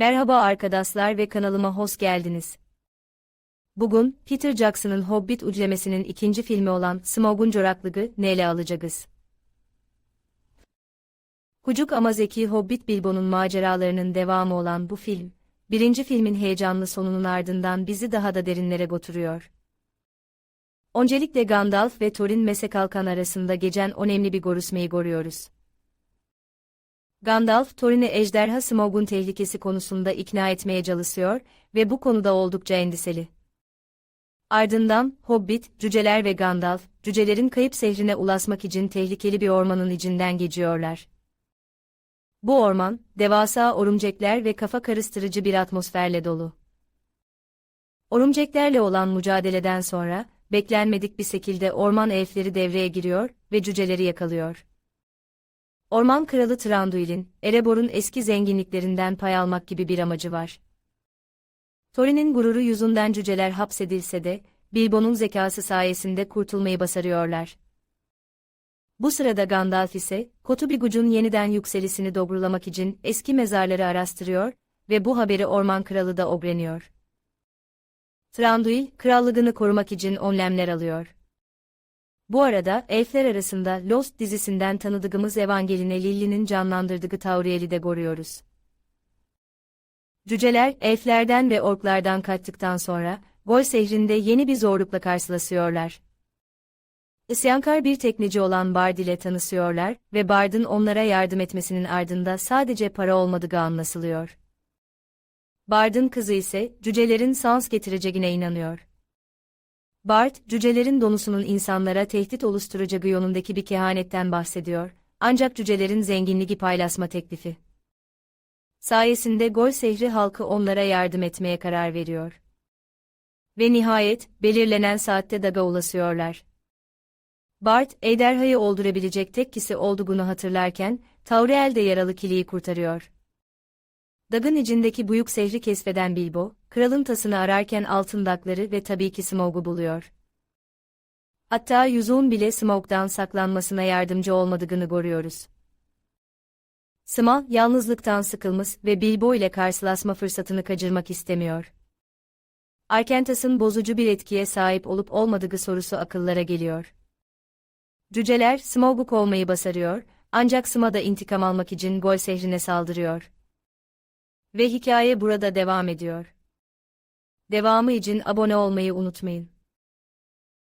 Merhaba arkadaşlar ve kanalıma hoş geldiniz. Bugün, Peter Jackson'ın Hobbit üçlemesinin ikinci filmi olan Smaug'un Çoraklığı neyle alacağız? Kucuk ama zeki Hobbit Bilbo'nun maceralarının devamı olan bu film, birinci filmin heyecanlı sonunun ardından bizi daha da derinlere götürüyor. Öncelikle Gandalf ve Thorin Mesekalkan arasında geçen önemli bir görüşmeyi görüyoruz. Gandalf, Thorin'i ejderha Smaug'un tehlikesi konusunda ikna etmeye çalışıyor ve bu konuda oldukça endişeli. Ardından, Hobbit, cüceler ve Gandalf, cücelerin kayıp şehrine ulaşmak için tehlikeli bir ormanın içinden geçiyorlar. Bu orman, devasa örümcekler ve kafa karıştırıcı bir atmosferle dolu. Örümceklerle olan mücadeleden sonra, beklenmedik bir şekilde orman elfleri devreye giriyor ve cüceleri yakalıyor. Orman Kralı Thranduil'in, Erebor'un eski zenginliklerinden pay almak gibi bir amacı var. Thorin'in gururu yüzünden cüceler hapsedilse de, Bilbo'nun zekası sayesinde kurtulmayı başarıyorlar. Bu sırada Gandalf ise, Kotubiguc'un yeniden yükselisini doğrulamak için eski mezarları araştırıyor ve bu haberi Orman Kralı da öğreniyor. Thranduil, krallığını korumak için önlemler alıyor. Bu arada, elfler arasında Lost dizisinden tanıdığımız Evangeline Lilly'nin canlandırdığı Tauriel'i de görüyoruz. Cüceler, elflerden ve orklardan kaçtıktan sonra, Gol şehrinde yeni bir zorlukla karşılaşıyorlar. İsyankar bir tekneci olan Bard ile tanışıyorlar ve Bard'ın onlara yardım etmesinin ardında sadece para olmadığı anlaşılıyor. Bard'ın kızı ise, cücelerin sans getireceğine inanıyor. Bard, cücelerin donusunun insanlara tehdit oluşturacağı yönündeki bir kehanetten bahsediyor, ancak cücelerin zenginliği paylaşma teklifi. Sayesinde Gol şehri halkı onlara yardım etmeye karar veriyor. Ve nihayet, belirlenen saatte daga ulaşıyorlar. Bart, ejderhayı öldürebilecek tek kişi olduğunu hatırlarken, Tauriel de yaralı kiliyi kurtarıyor. Dagın içindeki büyük şehri keşfeden Bilbo, kralın tasını ararken altın dakları ve tabii ki Smaug'u buluyor. Hatta yüzüğün bile Smaug'dan saklanmasına yardımcı olmadığını görüyoruz. Smaug, yalnızlıktan sıkılmış ve Bilbo ile karşılaşma fırsatını kaçırmak istemiyor. Arkentas'ın bozucu bir etkiye sahip olup olmadığı sorusu akıllara geliyor. Cüceler, Smaug'u kovmayı basarıyor, ancak Sma da intikam almak için Gol şehrine saldırıyor. Ve hikaye burada devam ediyor. Devamı için abone olmayı unutmayın.